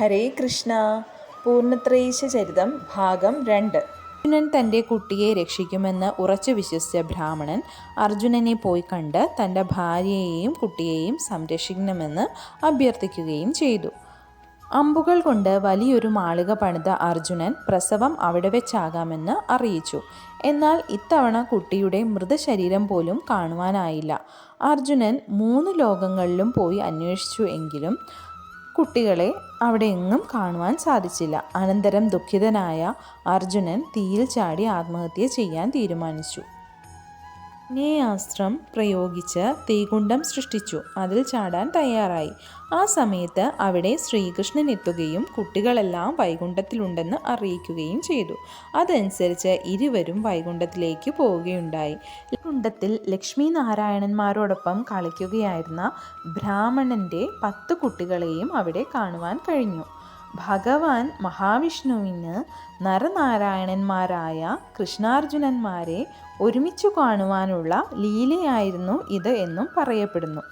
ഹരേ കൃഷ്ണ. പൂർണത്രേശ ചരിതം ഭാഗം രണ്ട്. അർജുനൻ തന്റെ കുട്ടിയെ രക്ഷിക്കുമെന്ന് ഉറച്ചു വിശ്വസിച്ച ബ്രാഹ്മണൻ അർജുനനെ പോയി കണ്ട് തന്റെ ഭാര്യയെയും കുട്ടിയെയും സംരക്ഷിക്കണമെന്ന് അഭ്യർത്ഥിക്കുകയും ചെയ്തു. അമ്പുകൾ കൊണ്ട് വലിയൊരു മാളിക പണിത അർജുനൻ പ്രസവം അവിടെ വെച്ചാകാമെന്ന് അറിയിച്ചു. എന്നാൽ ഇത്തവണ കുട്ടിയുടെ മൃതശരീരം പോലും കാണുവാനായില്ല. അർജുനൻ മൂന്ന് ലോകങ്ങളിലും പോയി അന്വേഷിച്ചു എങ്കിലും കുട്ടികളെ അവിടെ എങ്ങും കാണുവാൻ സാധിച്ചില്ല. അനന്തരം ദുഃഖിതനായ അർജുനൻ തീയിൽ ചാടി ആത്മഹത്യ ചെയ്യാൻ തീരുമാനിച്ചു. നേയാസ്ത്രം പ്രയോഗിച്ച് തീകുണ്ടം സൃഷ്ടിച്ചു. അതിൽ ചാടാൻ തയ്യാറായി. ആ സമയത്ത് അവിടെ ശ്രീകൃഷ്ണൻ എത്തുകയും കുട്ടികളെല്ലാം വൈകുണ്ഠത്തിലുണ്ടെന്ന് അറിയിക്കുകയും ചെയ്തു. അതനുസരിച്ച് ഇരുവരും വൈകുണ്ഠത്തിലേക്ക് പോവുകയുണ്ടായി. വൈകുണ്ഠത്തിൽ ലക്ഷ്മി നാരായണന്മാരോടൊപ്പം കളിക്കുകയായിരുന്ന ബ്രാഹ്മണന്റെ പത്ത് കുട്ടികളെയും അവിടെ കാണുവാൻ കഴിഞ്ഞു. ഭഗവാൻ മഹാവിഷ്ണുവിന് നരനാരായണന്മാരായ കൃഷ്ണാർജുനന്മാരെ ഒരുമിച്ചു കാണുവാനുള്ള ലീലയായിരുന്നു ഇത് എന്നും പറയപ്പെടുന്നു.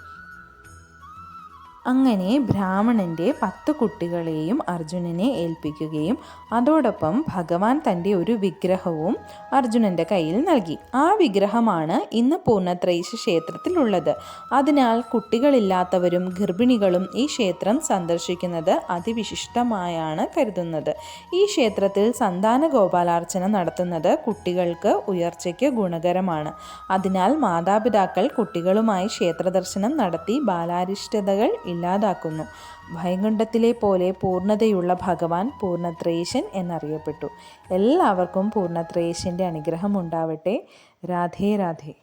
അങ്ങനെ ബ്രാഹ്മണന്റെ പത്ത് കുട്ടികളെയും അർജുനനെ ഏൽപ്പിക്കുകയും അതോടൊപ്പം ഭഗവാൻ തന്റെ ഒരു വിഗ്രഹവും അർജുനന്റെ കയ്യിൽ നൽകി. ആ വിഗ്രഹമാണ് ഇന്ന് പൂർണത്രൈശ ക്ഷേത്രത്തിലുള്ളത്. അതിനാൽ കുട്ടികളില്ലാത്തവരും ഗർഭിണികളും ഈ ക്ഷേത്രം സന്ദർശിക്കുന്നത് അതിവിശിഷ്ടമായാണ് കരുതുന്നത്. ഈ ക്ഷേത്രത്തിൽ സന്താന ഗോപാലാർച്ചന നടത്തുന്നത് കുട്ടികൾക്ക് ഉയർച്ചയ്ക്ക് ഗുണകരമാണ്. അതിനാൽ മാതാപിതാക്കൾ കുട്ടികളുമായി ക്ഷേത്രദർശനം നടത്തി ബാലാരിഷ്ടതകൾ ഇല്ലാതാക്കുന്നു. വൈകുണ്ഠത്തിലെ പോലെ പൂർണതയുള്ള ഭഗവാൻ പൂർണത്രേശൻ എന്നറിയപ്പെട്ടു. എല്ലാവർക്കും പൂർണത്രേശന്റെ അനുഗ്രഹം ഉണ്ടാവട്ടെ. രാധേ രാധേ.